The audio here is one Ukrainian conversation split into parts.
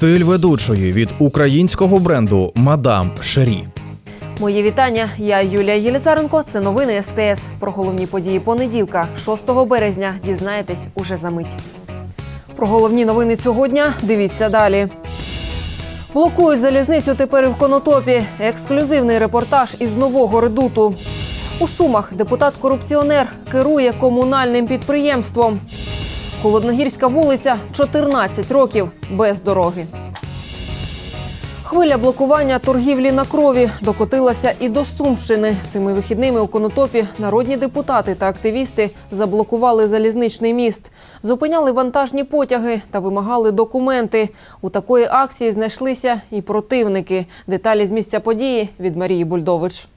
Стиль ведучої від українського бренду Мадам Шері. Мої вітання. Я Юлія Єлізаренко. Це новини СТС. Про головні події понеділка, 6 березня. Дізнаєтесь уже за мить. Про головні новини цього дня дивіться далі. Блокують залізницю тепер і в Конотопі. Ексклюзивний репортаж із нового редуту. У Сумах депутат-корупціонер керує комунальним підприємством. Холодногірська вулиця 14 років без дороги. Хвиля блокування торгівлі на крові докотилася і до Сумщини. Цими вихідними у Конотопі народні депутати та активісти заблокували залізничний міст, зупиняли вантажні потяги та вимагали документи. У такої акції знайшлися і противники. Деталі з місця події від Марії Бульдович.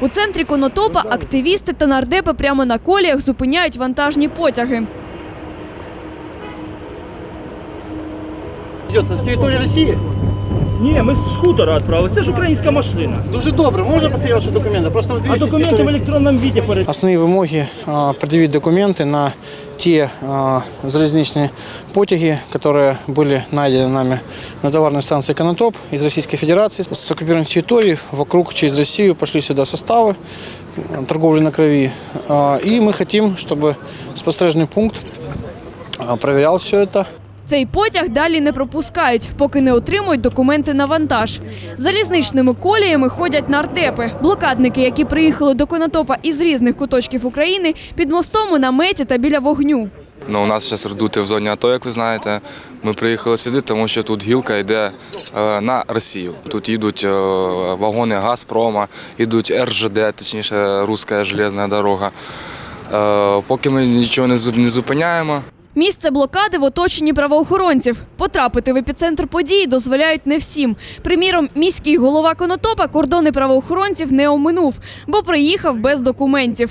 У центрі Конотопа активісти та нардепи прямо на коліях зупиняють вантажні потяги. З території Росії? Ні, ми з хутора відправили. Це ж українська машина. Дуже добре. Можна посмотрети ваші документи? Просто ви А дивіться, документи в електронному віді перед. Основні вимоги пред'явити документи на ті залізничні потяги, які були знайдені нами на товарній станції Конотоп із Російської Федерації. З окупованих територій вокруг через Росію пішли сюди состави торговлі на крові. І ми хочемо, щоб спостережний пункт а, перевіряв все це. Цей потяг далі не пропускають, поки не отримують документи на вантаж. Залізничними коліями ходять нардепи. Блокадники, які приїхали до Конотопа із різних куточків України, під мостом у наметі та біля вогню. Ну, у нас зараз редути в зоні АТО, як ви знаєте. Ми приїхали сюди, тому що тут гілка йде е, на Росію. Тут їдуть е, вагони Газпрома, їдуть РЖД, точніше, Руська железна дорога. Е, поки ми нічого не зу- не зупиняємо. Місце блокади в оточенні правоохоронців. Потрапити в епіцентр події дозволяють не всім. Приміром, міський голова Конотопа кордони правоохоронців не оминув, бо приїхав без документів.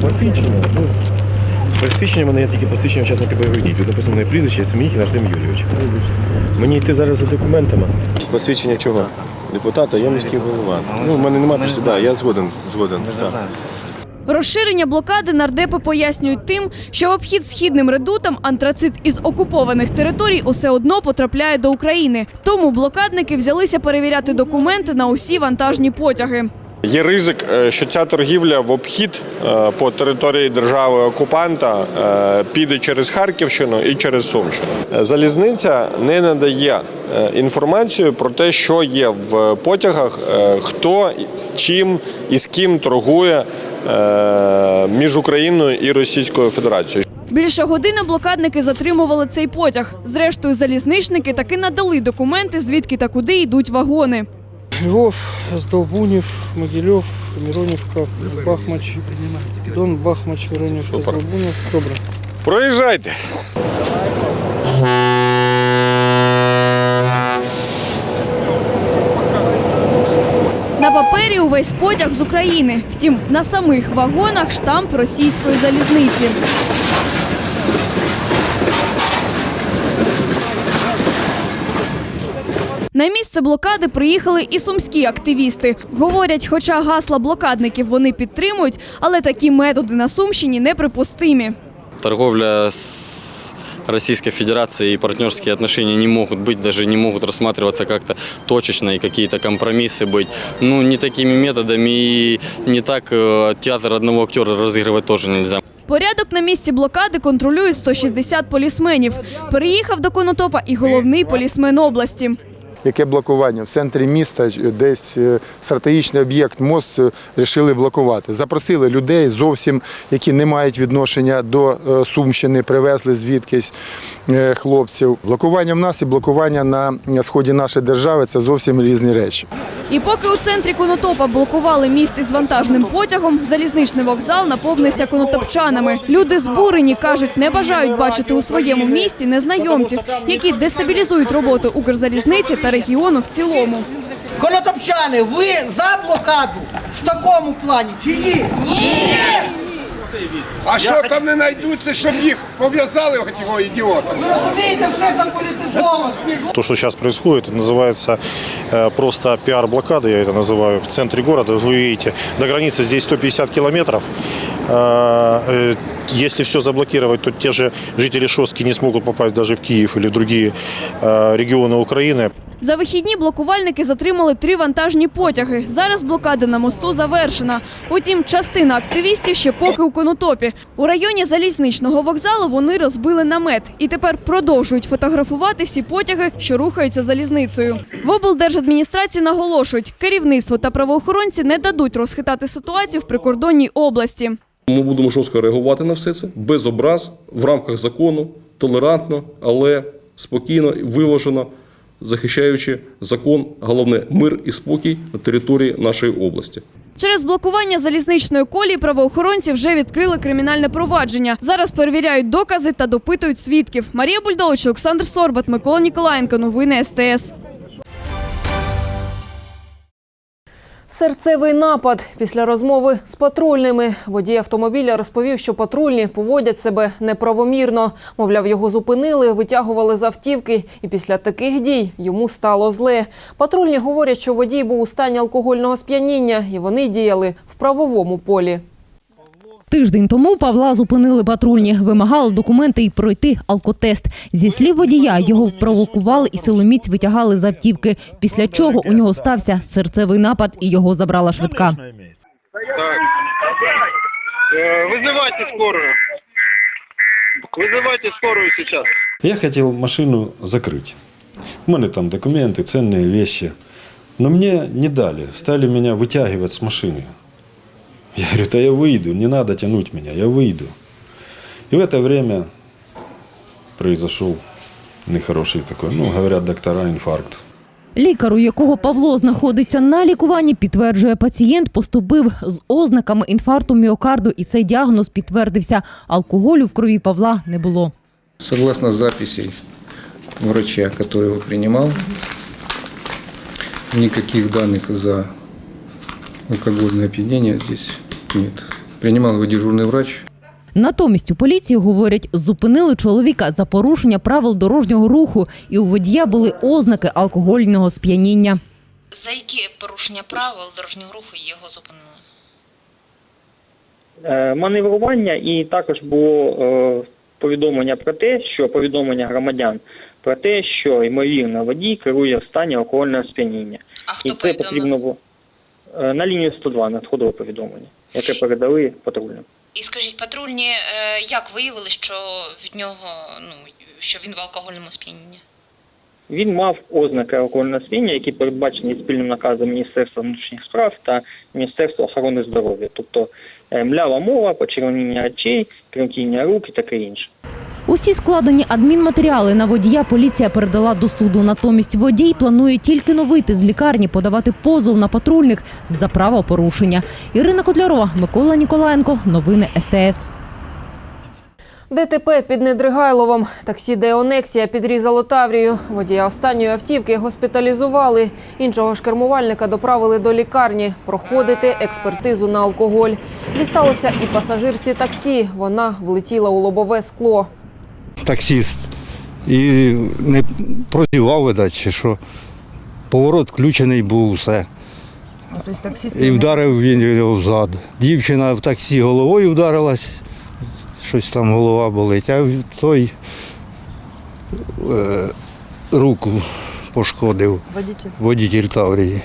Посвідчення. Ну, посвідчення мене є тільки посвідчення учасника бойових дій. Тут написано моє прізвище Семіхін Артем Юрійович. Мені йти зараз за документами. Посвідчення чого? Депутата, я міський голова. Ну, в мене немає присіда, я згоден, згоден. Так. Розширення блокади нардепи пояснюють тим, що в обхід східним редутам антрацит із окупованих територій усе одно потрапляє до України. Тому блокадники взялися перевіряти документи на усі вантажні потяги. Є ризик, е, що ця торгівля в обхід е, по території держави окупанта е, піде через Харківщину і через Сумщину. Залізниця не надає інформацію про те, що є в потягах, хто з чим і з ким торгує між Україною і Російською Федерацією. Більше години блокадники затримували цей потяг. Зрештою, залізничники таки надали документи, звідки та куди йдуть вагони. Львов, Здолбунів, Могильов, Миронівка, Бахмач, Дон, Бахмач, Миронівка, Здолбунів. Добре. Проїжджайте. На папері увесь потяг з України. Втім, на самих вагонах штамп російської залізниці. На місце блокади приїхали і сумські активісти. Говорять, хоча гасла блокадників вони підтримують, але такі методи на Сумщині неприпустимі. торговля с Российской Федерацией и партнерские отношения не могут быть, даже не могут рассматриваться как-то точечно и какие-то компромиссы быть. Ну, не такими методами и не так э, театр одного актера разыгрывать тоже нельзя. Порядок на місці блокади контролюють 160 полісменів. Переїхав до Конотопа і головний полісмен області. Яке блокування? В центрі міста десь е, стратегічний об'єкт мост е, рішили блокувати. Запросили людей зовсім, які не мають відношення до е, Сумщини, привезли звідкись е, хлопців. Блокування в нас і блокування на сході нашої держави це зовсім різні речі. І поки у центрі Конотопа блокували міст із вантажним потягом, залізничний вокзал наповнився конотопчанами. Люди збурені кажуть, не бажають бачити у своєму місті незнайомців, які дестабілізують роботу Укрзалізниці та регіону в цілому. Конотопчани, ви за блокаду в такому плані чи ні? А що там не знайдуться, щоб їх пов'язали цього ідіота? Ви розумієте, все заполітизовано. То, что сейчас происходит, это называется э, просто пиар-блокада, я это называю, в центре города. Вы видите, до границы здесь 150 километров. А, э, Если все заблокировать, то те же жители Шостки не смогут попасть даже в Киев или в другие э, регионы Украины. За вихідні блокувальники затримали три вантажні потяги. Зараз блокада на мосту завершена. Утім, частина активістів ще поки у конотопі. У районі залізничного вокзалу вони розбили намет і тепер продовжують фотографувати всі потяги, що рухаються залізницею. В облдержадміністрації наголошують, керівництво та правоохоронці не дадуть розхитати ситуацію в прикордонній області. Ми будемо жорстко реагувати на все це без образ, в рамках закону, толерантно, але спокійно і виважено, захищаючи закон, головне мир і спокій на території нашої області. Через блокування залізничної колії правоохоронці вже відкрили кримінальне провадження. Зараз перевіряють докази та допитують свідків. Марія Бульдович, Олександр Сорбат, Микола Ніколаєнко. Новини СТС. Серцевий напад після розмови з патрульними. Водій автомобіля розповів, що патрульні поводять себе неправомірно. Мовляв, його зупинили, витягували з автівки, і після таких дій йому стало зле. Патрульні говорять, що водій був у стані алкогольного сп'яніння, і вони діяли в правовому полі. Тиждень тому Павла зупинили патрульні, вимагали документи і пройти алкотест. Зі слів водія, його провокували і силоміць витягали з автівки. Після чого у нього стався серцевий напад і його забрала швидка. Так. Э, Вызывайте скорую. Вызывайте скорую сейчас. Я хотел машину закрыть. У меня там документы, ценные вещи. Но мне не дали. Стали меня вытягивать с машины. Я говорю, да я выйду, не надо тянуть меня, я выйду. И в это время произошел нехороший такой, ну, говорят доктора, инфаркт. Лікар, у якого Павло знаходиться на лікуванні, підтверджує, пацієнт поступив з ознаками інфаркту міокарду, і цей діагноз підтвердився. Алкоголю в крові Павла не було. Согласно записей врача, который его принимал, никаких данных за алкогольное опьянение здесь нет. Принимал его дежурный врач. Натомість у поліції говорять, зупинили чоловіка за порушення правил дорожнього руху, і у водія були ознаки алкогольного сп'яніння. За які порушення правил дорожнього руху його зупинили? Е, маневрування і також було е, повідомлення про те, що повідомлення громадян про те, що ймовірно водій керує в стані алкогольного сп'яніння. і це потрібно було е, на лінію 102 надходило повідомлення, яке передали патрульним. І скажіть, патрульні е, як виявили, що від нього ну що він в алкогольному сп'янінні? Він мав ознаки алкогольного сп'яніння, які передбачені спільним наказом Міністерства внутрішніх справ та Міністерства охорони здоров'я, тобто е, млява мова, почервоніння очей, тремтіння рук і таке інше. Усі складені адмінматеріали на водія поліція передала до суду. Натомість водій планує тільки но вийти з лікарні, подавати позов на патрульних за правопорушення. Ірина Котлярова, Микола Ніколаєнко. Новини СТС. ДТП під Недригайловом. Таксі Деонексія підрізало Таврію. Водія останньої автівки госпіталізували. Іншого ж кермувальника доправили до лікарні проходити експертизу на алкоголь. Дісталося і пасажирці таксі. Вона влетіла у лобове скло. Таксист і не прозівав, видать, чи що. Поворот включений був все. І вдарив він його взад. Дівчина в таксі головою вдарилась, щось там голова болить, а той е, руку пошкодив. Водитель. Водитель Таврії.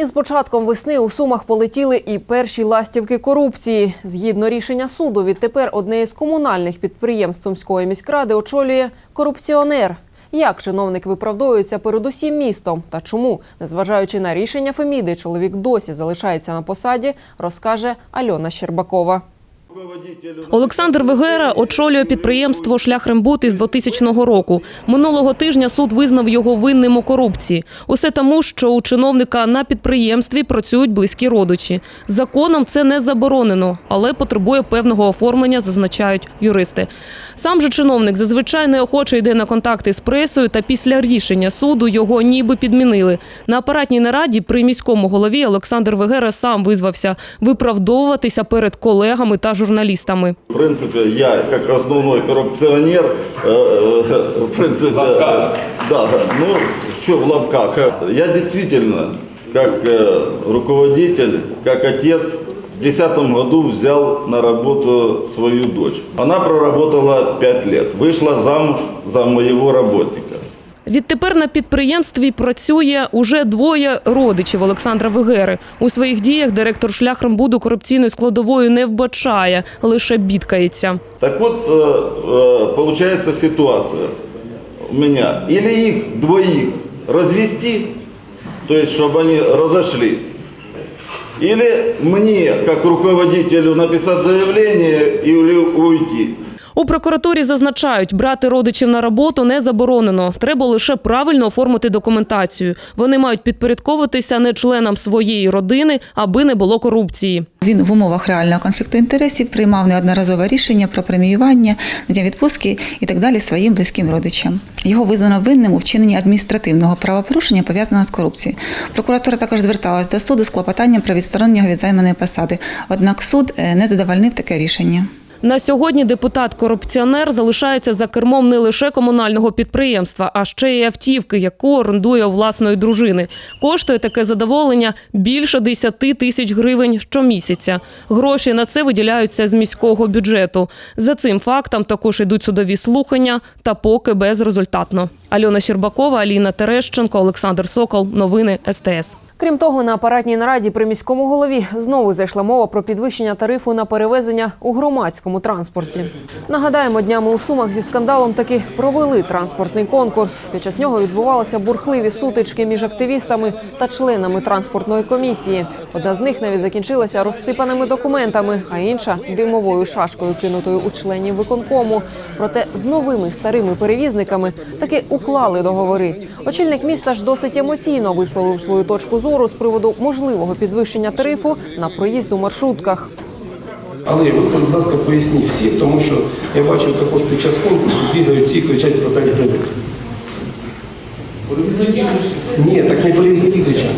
Із початком весни у Сумах полетіли і перші ластівки корупції. Згідно рішення суду, відтепер одне із комунальних підприємств Сумської міськради очолює корупціонер. Як чиновник виправдовується перед усім містом та чому, незважаючи на рішення Феміди, чоловік досі залишається на посаді, розкаже Альона Щербакова. Олександр Вегера очолює підприємство Шлях Рембут із 2000 року. Минулого тижня суд визнав його винним у корупції. Усе тому, що у чиновника на підприємстві працюють близькі родичі. Законом це не заборонено, але потребує певного оформлення, зазначають юристи. Сам же чиновник зазвичай неохоче йде на контакти з пресою, та після рішення суду його ніби підмінили. На апаратній нараді при міському голові Олександр Вегера сам визвався виправдовуватися перед колегами та журналістами. В принципе, я как основной коррупционер, э, э, в принципе, да, ну, что в лапках, я действительно как э, руководитель, как отец, в 2010 году взял на работу свою дочь. Она проработала 5 лет, вышла замуж за моего работника. Відтепер на підприємстві працює уже двоє родичів Олександра Вегери. У своїх діях директор шляхрембуду корупційною складовою не вбачає, лише бідкається. Так вот, э, э, получается ситуация у меня. Или их двоих развести, то есть, чтобы они разошлись. Или мне, как руководителю, написать заявление и или уйти. У прокуратурі зазначають, брати родичів на роботу не заборонено. Треба лише правильно оформити документацію. Вони мають підпорядковуватися не членам своєї родини, аби не було корупції. Він в умовах реального конфлікту інтересів приймав неодноразове рішення про преміювання, надання відпустки і так далі своїм близьким родичам. Його визнано винним у вчиненні адміністративного правопорушення, пов'язаного з корупцією. Прокуратура також зверталась до суду з клопотанням про відсторонення від займаної посади. Однак суд е, не задовольнив таке рішення. На сьогодні депутат-корупціонер залишається за кермом не лише комунального підприємства, а ще й автівки, яку орендує у власної дружини. Коштує таке задоволення більше 10 тисяч гривень щомісяця. Гроші на це виділяються з міського бюджету. За цим фактом також йдуть судові слухання, та поки безрезультатно. Альона Щербакова, Аліна Терещенко, Олександр Сокол. Новини СТС. Крім того, на апаратній нараді при міському голові знову зайшла мова про підвищення тарифу на перевезення у громадському транспорті. Нагадаємо, днями у Сумах зі скандалом таки провели транспортний конкурс. Під час нього відбувалися бурхливі сутички між активістами та членами транспортної комісії. Одна з них навіть закінчилася розсипаними документами, а інша димовою шашкою, кинутою у членів виконкому. Проте з новими старими перевізниками таки уклали договори. Очільник міста ж досить емоційно висловив свою точку зору з приводу можливого підвищення тарифу на проїзд у маршрутках. Але ви, будь ласка, поясніть всі, тому що я бачив також під час конкурсу бігають всі кричать про 5 гривень. Ні, так не перевізники кричать,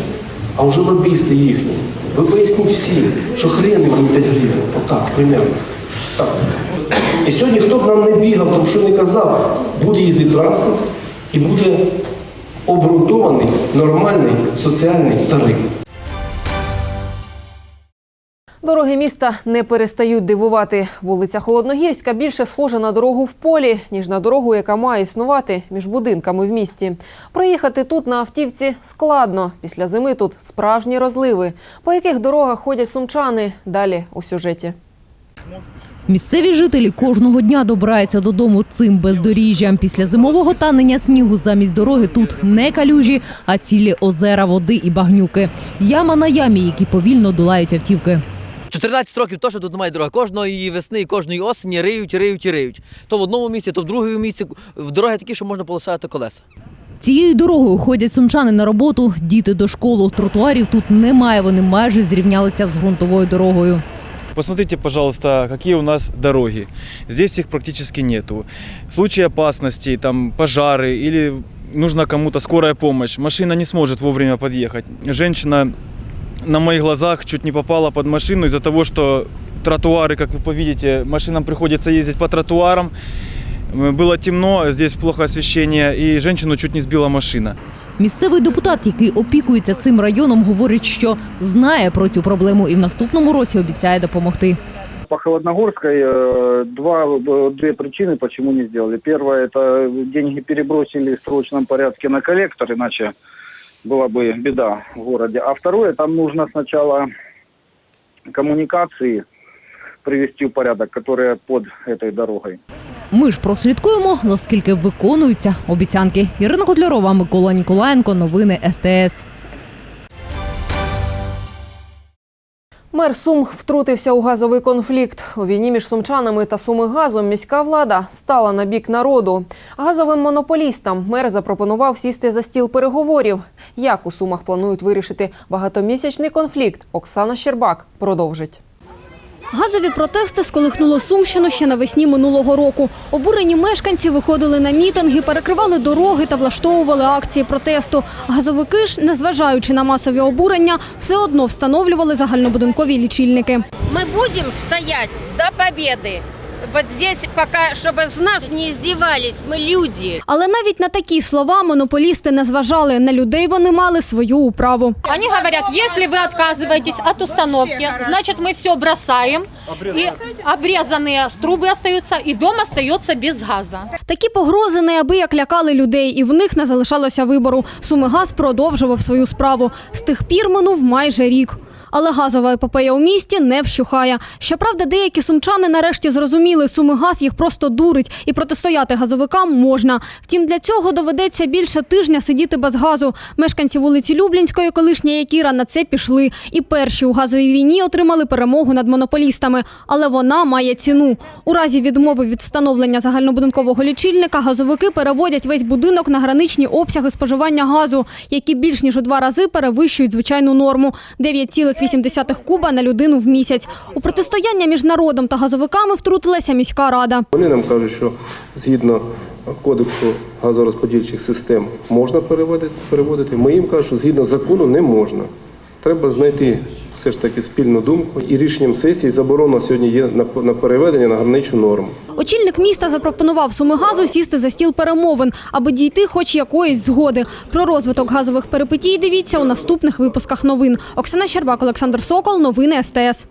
а вже лобісти їхні. Ви поясніть всім, що хрен їм 5 гривень. Отак, примерно. Так. І сьогодні хто б нам не бігав, там що не казав, буде їздити транспорт і буде обґрунтований нормальний соціальний тариф. Дороги міста не перестають дивувати. Вулиця Холодногірська більше схожа на дорогу в полі, ніж на дорогу, яка має існувати між будинками в місті. Проїхати тут на автівці складно. Після зими тут справжні розливи. По яких дорогах ходять сумчани? Далі у сюжеті. Місцеві жителі кожного дня добираються додому цим бездоріжжям. Після зимового танення снігу замість дороги тут не калюжі, а цілі озера води і багнюки. Яма на ямі, які повільно долають автівки. 14 років точно тут немає дороги. Кожної весни і кожної осені риють, риють і риють. То в одному місці, то в другому місці. Дороги такі, що можна полишати колеса. Цією дорогою ходять сумчани на роботу, діти до школи. Тротуарів тут немає. Вони майже зрівнялися з ґрунтовою дорогою. Посмотрите, пожалуйста, какие у нас дороги. Здесь их практически нету. В случае опасности, там пожары или нужна кому-то скорая помощь, машина не сможет вовремя подъехать. Женщина на моих глазах чуть не попала под машину из-за того, что тротуары, как вы повидите, машинам приходится ездить по тротуарам. Было темно, здесь плохо освещение, и женщину чуть не сбила машина. Місцевий депутат, який опікується цим районом, говорить, що знає про цю проблему і в наступному році обіцяє допомогти. По Холодногорской э, два, э, две причины, почему не сделали. Первое, это деньги перебросили в срочном порядке на коллектор, иначе была бы беда в городе. А второе, там нужно сначала коммуникации привести в порядок, которые под этой дорогой. Ми ж прослідкуємо, наскільки виконуються обіцянки. Ірина Котлярова, Микола Ніколаєнко. Новини СТС. Мер Сум втрутився у газовий конфлікт. У війні між сумчанами та Сумигазом міська влада стала на бік народу. Газовим монополістам мер запропонував сісти за стіл переговорів. Як у Сумах планують вирішити багатомісячний конфлікт, Оксана Щербак продовжить. Газові протести сколихнуло Сумщину ще навесні минулого року. Обурені мешканці виходили на мітинги, перекривали дороги та влаштовували акції протесту. Газовики ж, незважаючи на масові обурення, все одно встановлювали загальнобудинкові лічильники. Ми будемо стоять до победы вот здесь пока, чтобы с нас не издевались, мы люди. Але навіть на такі слова монополісти не зважали. На людей вони мали свою управу. Они говорят, если вы отказываетесь от установки, значит мы все бросаем, и обрезанные трубы остаются, и дом остается без газа. Такі погрози неабияк лякали людей, і в них не залишалося вибору. Сумигаз продовжував свою справу. З тих пір минув майже рік. Але газова епопея у місті не вщухає. Щоправда, деякі сумчани нарешті зрозуміли, Сумигаз їх просто дурить, і протистояти газовикам можна. Втім, для цього доведеться більше тижня сидіти без газу. Мешканці вулиці Люблінської, колишня Якіра, на це пішли. І перші у газовій війні отримали перемогу над монополістами. Але вона має ціну. У разі відмови від встановлення загальнобудинкового лічильника газовики переводять весь будинок на граничні обсяги споживання газу, які більш ніж у два рази перевищують звичайну норму 9,8 куба на людину в місяць. У протистояння між народом та газовиками втрутилася міська рада. Вони нам кажуть, що згідно кодексу газорозподільчих систем можна переводити. Ми їм кажуть, що згідно закону не можна. Треба знайти все ж таки спільну думку. І рішенням сесії заборона сьогодні є на, переведення на граничну норму. Очільник міста запропонував Сумигазу сісти за стіл перемовин, аби дійти хоч якоїсь згоди. Про розвиток газових перипетій дивіться у наступних випусках новин. Оксана Щербак, Олександр Сокол. Новини СТС.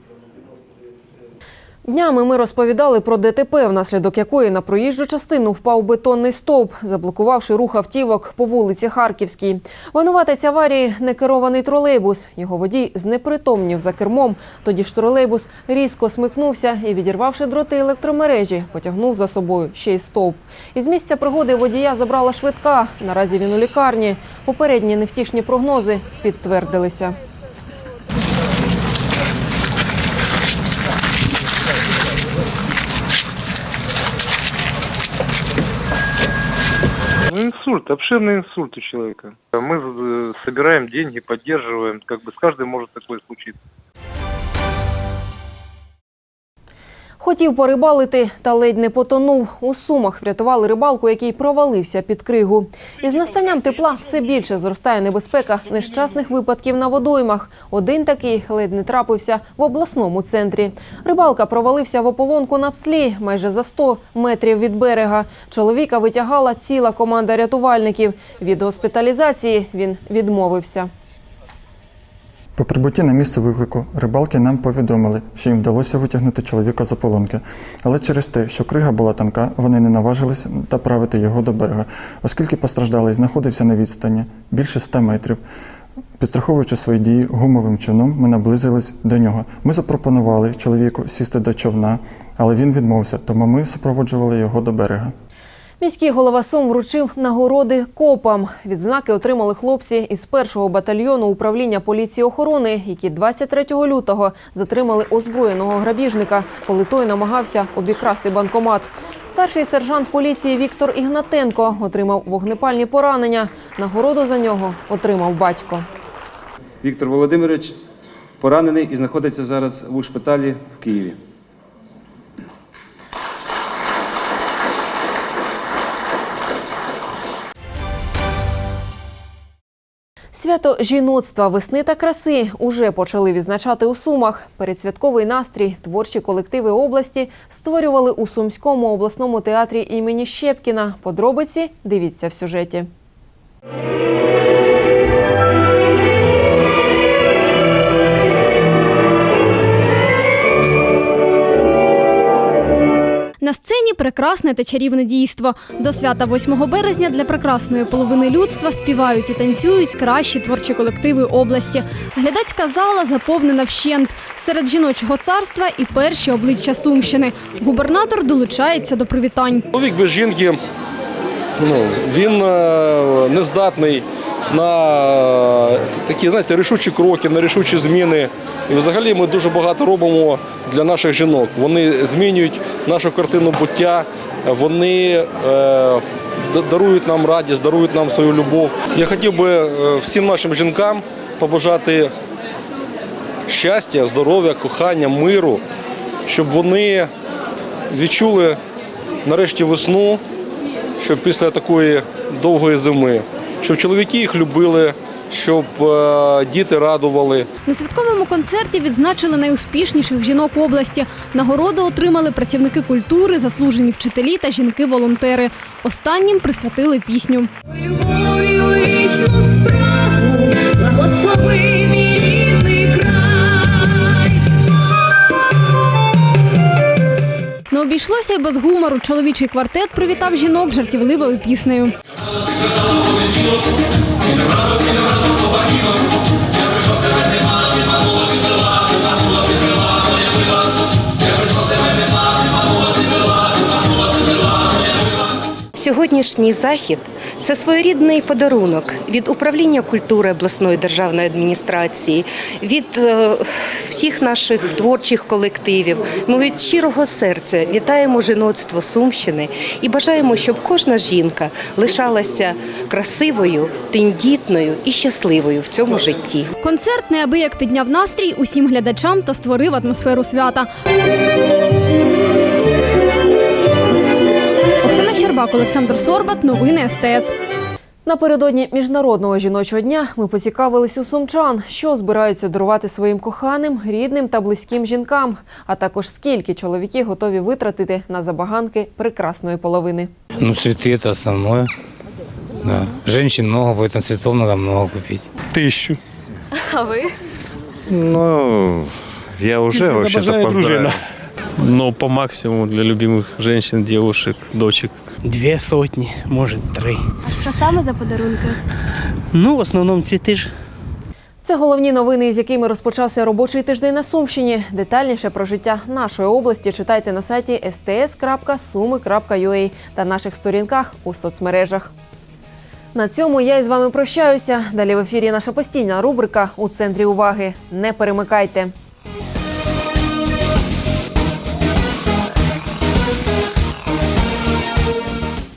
Днями ми розповідали про ДТП, внаслідок якої на проїжджу частину впав бетонний стовп, заблокувавши рух автівок по вулиці Харківській. Винуватець аварії некерований тролейбус. Його водій знепритомнів за кермом. Тоді ж тролейбус різко смикнувся і, відірвавши дроти електромережі, потягнув за собою ще й стовп. Із місця пригоди водія забрала швидка. Наразі він у лікарні. Попередні невтішні прогнози підтвердилися. инсульт, обширный инсульт у человека. Мы э, собираем деньги, поддерживаем, как бы с каждым может такое случиться. Хотів порибалити та ледь не потонув. У Сумах врятували рибалку, який провалився під кригу. Із настанням тепла все більше зростає небезпека нещасних випадків на водоймах. Один такий ледь не трапився в обласному центрі. Рибалка провалився в ополонку на пслі майже за 100 метрів від берега. Чоловіка витягала ціла команда рятувальників. Від госпіталізації він відмовився. По прибутті на місце виклику рибалки нам повідомили, що їм вдалося витягнути чоловіка з ополонки. Але через те, що крига була тонка, вони не наважились доправити його до берега, оскільки постраждалий знаходився на відстані більше 100 метрів. Підстраховуючи свої дії гумовим чином, ми наблизились до нього. Ми запропонували чоловіку сісти до човна, але він відмовився, тому ми супроводжували його до берега. Міський голова Сум вручив нагороди копам. Відзнаки отримали хлопці із першого батальйону управління поліції охорони, які 23 лютого затримали озброєного грабіжника, коли той намагався обікрасти банкомат. Старший сержант поліції Віктор Ігнатенко отримав вогнепальні поранення. Нагороду за нього отримав батько. Віктор Володимирович поранений і знаходиться зараз у шпиталі в Києві. Свято жіноцтва, весни та краси уже почали відзначати у Сумах. Передсвятковий настрій творчі колективи області створювали у Сумському обласному театрі імені Щепкіна. Подробиці дивіться в сюжеті. На сцені прекрасне та чарівне дійство. До свята 8 березня для прекрасної половини людства співають і танцюють кращі творчі колективи області. Глядацька зала заповнена вщент. Серед жіночого царства і перші обличчя Сумщини. Губернатор долучається до привітань. Чоловік без жінки, ну, він е, не здатний на е, такі, знаєте, рішучі кроки, на рішучі зміни. І взагалі ми дуже багато робимо для наших жінок. Вони змінюють нашу картину буття, вони е, дарують нам радість, дарують нам свою любов. Я хотів би е, всім нашим жінкам побажати щастя, здоров'я, кохання, миру, щоб вони відчули нарешті весну, щоб після такої довгої зими, щоб чоловіки їх любили, щоб е, діти радували. На святковому концерті відзначили найуспішніших жінок області. Нагороду отримали працівники культури, заслужені вчителі та жінки-волонтери. Останнім присвятили пісню. Не обійшлося й без гумору. Чоловічий квартет привітав жінок жартівливою піснею. Сьогоднішній захід це своєрідний подарунок від управління культури обласної державної адміністрації, від е, всіх наших творчих колективів. Ми від щирого серця вітаємо жіноцтво Сумщини і бажаємо, щоб кожна жінка лишалася красивою, тендітною і щасливою в цьому житті. Концерт неабияк підняв настрій усім глядачам та створив атмосферу свята. Щербак, Олександр Сорбат. Новини СТС. Напередодні міжнародного жіночого дня ми поцікавились у сумчан, що збираються дарувати своїм коханим, рідним та близьким жінкам, а також скільки чоловіки готові витратити на забаганки прекрасної половини. Ну, цветы это основное. Да. Женщин много, поэтому цветов надо много купить. Тысячу. А ви? Ну, я уже вообще-то забажает поздравил. дружина. Ну, по максимуму для любимых женщин, девушек, дочек. Две сотні, може три. А Що саме за подарунки? Ну, в основному цвіти ж. Це головні новини, з якими розпочався робочий тиждень на Сумщині. Детальніше про життя нашої області читайте на сайті sts.sumi.ua та наших сторінках у соцмережах. На цьому я із вами прощаюся. Далі в ефірі наша постійна рубрика у центрі уваги. Не перемикайте.